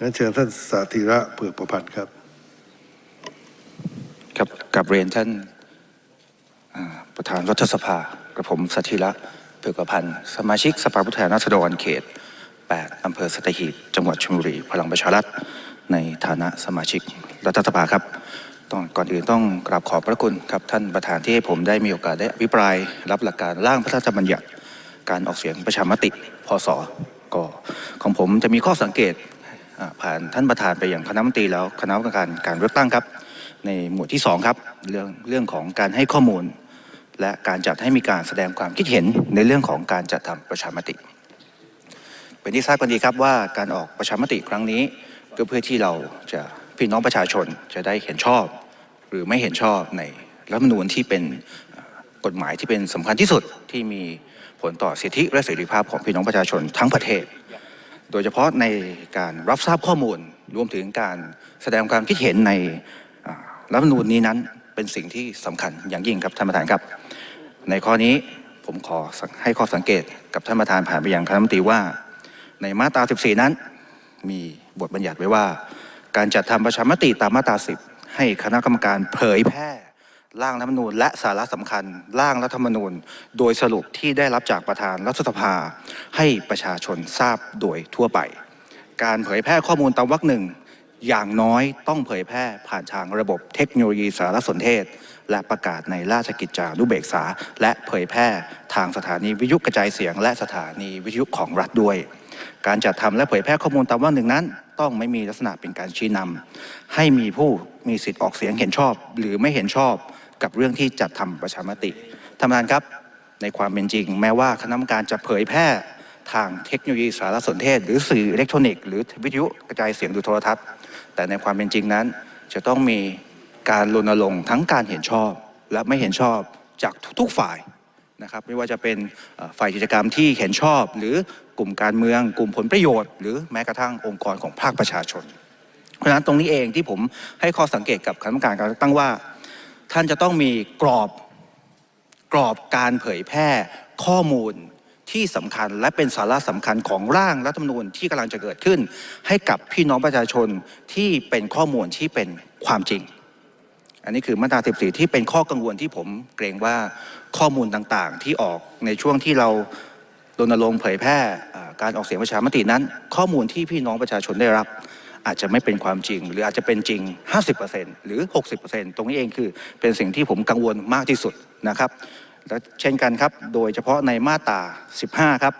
งั้นเชิญท่านสาธิระเผือกประพันธ์ครับ ครับกับเรียนท่านประธานรัฐสภา กระผมสถิระเผือกประพันธ์ สมาชิกสภาผู้แทนราษฎรเขต 8 อำเภอสตหีบ จังหวัดชลบุรี พลังประชารัฐ ในฐานะสมาชิกรัฐสภาครับต้องก่อนอื่นต้องกราบขอบพระคุณครับท่านประธานที่ให้ผมได้มีโอกาสได้อภิปราย รับหลักการร่างพระราชบัญญัติ การออกเสียงประชามติพศก็ของผมจะมีข้อสังเกต ผ่านท่านประธานไปอย่างคณะมนตรีแล้วคณะกรรมการการเลือกตั้งครับ ในหมวดที่สองครับเรื่องเรื่องของการให้ข้อมูล และการจัดให้มีการแสดงความคิดเห็นในเรื่องของการจัดทำประชามติ เป็นที่ทราบกันดีครับว่าการออกประชามติครั้งนี้ ก็เพื่อที่เราจะพี่น้องประชาชนจะได้เห็นชอบ หรือไม่เห็นชอบในรัฐธรรมนูญที่เป็นกฎหมายที่เป็นสำคัญที่สุดที่มีผลต่อสิทธิและเสรีภาพของพี่น้องประชาชนทั้งประเทศ โดยเฉพาะในการรับทราบข้อมูลรวมถึงการแสดงความคิดเห็นในรัฐธรรมนูญนี้นั้นเป็นสิ่งที่สำคัญอย่างยิ่งครับท่านประธานครับ ในข้อนี้ผมขอให้ข้อสังเกตกับท่านประธานผ่านไปยังคณะรัฐมนตรีว่า ในมาตรา 14 นั้น มีบทบัญญัติไว้ว่า การจัดทำประชามติตามมาตรา 10 ให้คณะกรรมการเผยแพร่ร่างรัฐธรรมนูญและสาระสำคัญร่างรัฐธรรมนูญ โดยสรุปที่ได้รับจากประธานรัฐสภา ให้ประชาชนทราบโดยทั่วไป การเผยแพร่ข้อมูลตามวรรคหนึ่งอย่างน้อยต้องเผยแพร่ผ่านทางระบบเทคโนโลยีสารสนเทศ และประกาศในราชกิจจานุเบกษา และเผยแพร่ทางสถานีวิทยุกระจายเสียง และสถานีวิทยุของรัฐด้วย การจัดทำและเผยแพร่ข้อมูลตามวรรคหนึ่งนั้น ต้องไม่มีลักษณะเป็นการชี้นำให้มีผู้มีสิทธิ์ออกเสียงเห็นชอบ หรือไม่เห็นชอบกับเรื่องที่จัดทำประชามติท่านประธานครับ ในความเป็นจริง แม้ว่าคณะกรรมการจะเผยแพร่ ทางเทคโนโลยีสารสนเทศ หรือสื่ออิเล็กทรอนิกส์หรือวิทยุกระจายเสียงหรือโทรทัศน์ แต่ในความเป็นจริงนั้น จะต้องมีการรณรงค์ทั้งการเห็นชอบและไม่เห็นชอบจากทุกๆฝ่ายนะครับไม่ว่าจะเป็นฝ่ายกิจกรรมที่เห็นชอบ หรือกลุ่มการเมือง กลุ่มผลประโยชน์ หรือแม้กระทั่งองค์กรของภาคประชาชน เพราะฉะนั้นตรงนี้เองที่ผมให้ข้อสังเกตกับคณะกรรมการการเลือกตั้งว่า ท่านจะต้องมีกรอบกรอบการเผยแพร่ข้อมูล ที่สำคัญและเป็นสาระสำคัญของร่างรัฐธรรมนูญที่กำลังจะเกิดขึ้น ให้กับพี่น้องประชาชนที่เป็นข้อมูลที่เป็นความจริง อันนี้คือมาตรา 14 ที่เป็นข้อกังวลที่ผมเกรงว่าข้อมูลต่างๆ ที่ออกในช่วงที่เรารณรงค์เผยแพร่การออกเสียงประชามตินั้น ข้อมูลที่พี่น้องประชาชนได้รับ อาจจะไม่เป็นความจริง หรืออาจจะเป็นจริง 50%หรือ 60%ตรงนี้เองคือเป็นสิ่งที่ผมกังวลมากที่สุดนะครับ และเช่นกันครับ โดยเฉพาะในมาตรา 15 ครับ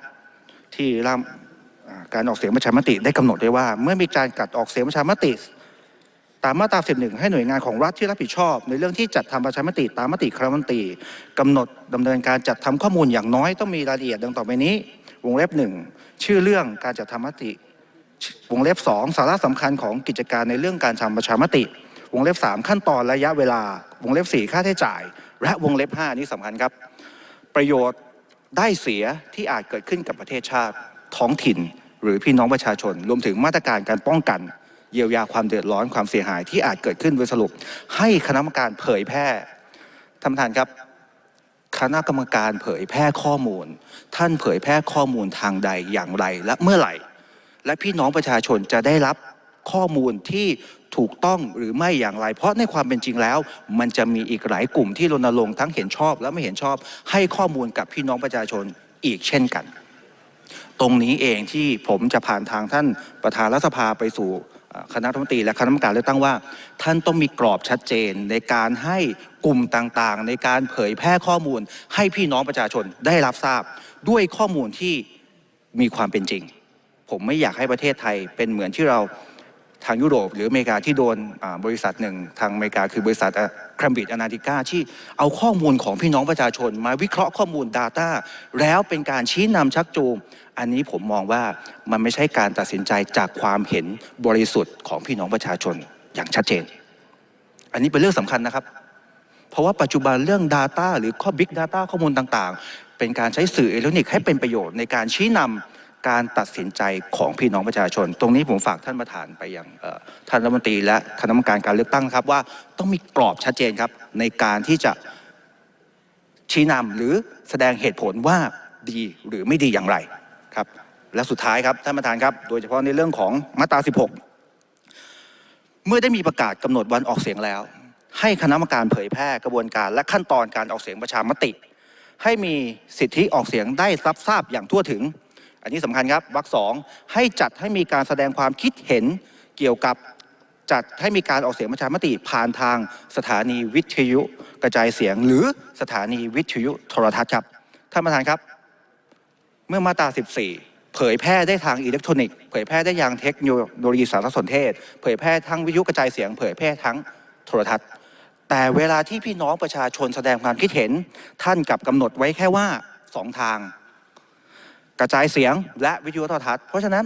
ที่ร่างการออกเสียงประชามติได้กำหนดไว้ว่า เมื่อมีการกัดออกเสียงประชามติ ตามมาตรา 11 ให้หน่วยงานของรัฐที่รับผิดชอบ ในเรื่องที่จัดทำประชามติตามมติคณะรัฐมนตรีกำหนดดำเนินการจัดทำข้อมูลอย่างน้อยต้องมีรายละเอียดดังต่อไปนี้ วงเล็บหนึ่งชื่อเรื่องการจัดทำมติ วงเล็บ 2 สาระสำคัญของกิจการในเรื่องการทำประชามติ วงเล็บ 3 ขั้นตอนระยะเวลา วงเล็บ 4 ค่าใช้จ่าย และวงเล็บ 5 นี้สำคัญครับ ประโยชน์ได้เสียที่อาจเกิดขึ้นกับประเทศชาติ ท้องถิ่น หรือพี่น้องประชาชน รวมถึงมาตรการการป้องกัน เยียวยาความเดือดร้อนความเสียหายที่อาจเกิดขึ้นโดยสรุป ให้คณะกรรมการเผยแพร่ท่านประธานครับคณะกรรมการเผยแพร่ข้อมูล ท่านเผยแพร่ข้อมูลทางใดอย่างไรและเมื่อไหร่ และพี่น้องประชาชนจะได้รับข้อมูลที่ ถูกต้องหรือไม่อย่างไร เพราะในความเป็นจริงแล้ว มันจะมีอีกหลายกลุ่มที่รณรงค์ทั้งเห็นชอบ และไม่เห็นชอบ ให้ข้อมูลกับพี่น้องประชาชนอีกเช่นกัน ตรงนี้เองที่ผมจะผ่านทางท่านประธานรัฐสภาไปสู่คณะรัฐมนตรีและคณะกรรมการเลือกตั้งว่า ท่านต้องมีกรอบชัดเจนในการให้กลุ่มต่างๆ ในการเผยแพร่ข้อมูล ให้พี่น้องประชาชนได้รับทราบ ด้วยข้อมูลที่มีความเป็นจริง ผมไม่อยากให้ประเทศไทยเป็นเหมือนที่เรา ทางยุโรป หรืออเมริกาที่โดนบริษัทหนึ่งทางอเมริกาคือบริษัทครัมบิดอนาติก้าที่เอาข้อมูลของพี่น้องประชาชน มาวิเคราะห์ข้อมูล Data แล้วเป็นการชี้นำชักจูง อันนี้ผมมองว่ามันไม่ใช่การตัดสินใจจากความเห็นบริสุทธิ์ของพี่น้องประชาชนอย่างชัดเจน อันนี้เป็นเรื่องสำคัญนะครับ เพราะว่าปัจจุบันเรื่อง Data หรือข้อ Big Data ข้อมูลต่าง ๆ เป็นการใช้สื่ออิเล็กทรอนิกส์ให้เป็นประโยชน์ในการชี้นำ การตัดสินใจของพี่น้องประชาชน ตรงนี้ผมฝากท่านประธานไปยังท่านรัฐมนตรีและคณะกรรมการการเลือกตั้งครับว่าต้องมีกรอบชัดเจนครับ ในการที่จะชี้นำหรือแสดงเหตุผลว่าดีหรือไม่ดีอย่างไรครับ และสุดท้ายครับท่านประธานครับ โดยเฉพาะในเรื่องของมาตรา 16 เมื่อได้มีประกาศกำหนดวันออกเสียงแล้ว ให้คณะกรรมการเผยแพร่กระบวนการและขั้นตอนการออกเสียงประชามติ ให้มีสิทธิออกเสียงได้รับทราบอย่างทั่วถึง อันนี้สำคัญครับวรรคสองให้จัดให้มีการแสดงความคิดเห็นเกี่ยวกับจัดให้มีการออกเสียงประชามติผ่านทางสถานีวิทยุกระจายเสียง หรือสถานีวิทยุโทรทัศน์ครับท่านประธานครับ เมื่อมาตรา 14 เผยแพร่ได้ทางอิเล็กทรอนิกส์เผยแพร่ได้ยังเทคโนโลยีสารสนเทศ เผยแพร่ทั้งวิทยุกระจายเสียง เผยแพร่ทั้งโทรทัศน์ แต่เวลาที่พี่น้องประชาชนแสดงความคิดเห็น ท่านกับกำหนดไว้แค่ว่าสองทาง กระจายเสียงและวิทยุโทรทัศน์ เพราะฉะนั้น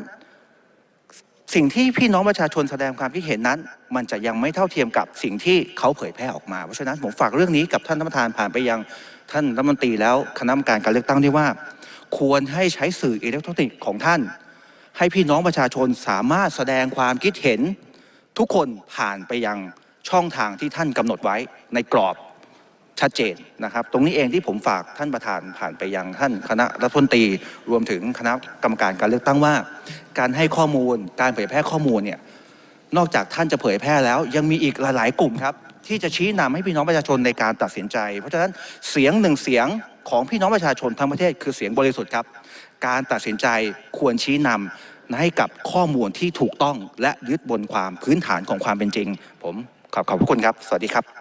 สิ่งที่พี่น้องประชาชนแสดงความคิดเห็นนั้น มันจะยังไม่เท่าเทียมกับสิ่งที่เขาเผยแพร่ออกมา เพราะฉะนั้นผมฝากเรื่องนี้กับท่านประธานผ่านไปยังท่านรัฐมนตรีแล้วคณะกรรมการการเลือกตั้งด้วยว่า ควรให้ใช้สื่ออิเล็กทรอนิกส์ของท่าน ให้พี่น้องประชาชนสามารถแสดงความคิดเห็น ทุกคนผ่านไปยังช่องทางที่ท่านกำหนดไว้ในกรอบ ชัดเจนนะครับ ตรงนี้เองที่ผมฝากท่านประธานผ่านไปยังท่านคณะรัฐมนตรีรวมถึงคณะกรรมการการเลือกตั้งว่า การให้ข้อมูลการเผยแพร่ข้อมูลเนี่ยนอกจากท่านจะเผยแพร่แล้ว ยังมีอีกหลายๆกลุ่มครับ ที่จะชี้นำให้พี่น้องประชาชนในการตัดสินใจ เพราะฉะนั้นเสียงหนึ่งเสียงของพี่น้องประชาชนทั้งประเทศคือเสียงบริสุทธิ์ครับ การตัดสินใจควรชี้นำให้กับข้อมูลที่ถูกต้องและยึดบนความพื้นฐานของความเป็นจริง ผมขอบขอบพระคุณครับ สวัสดีครับ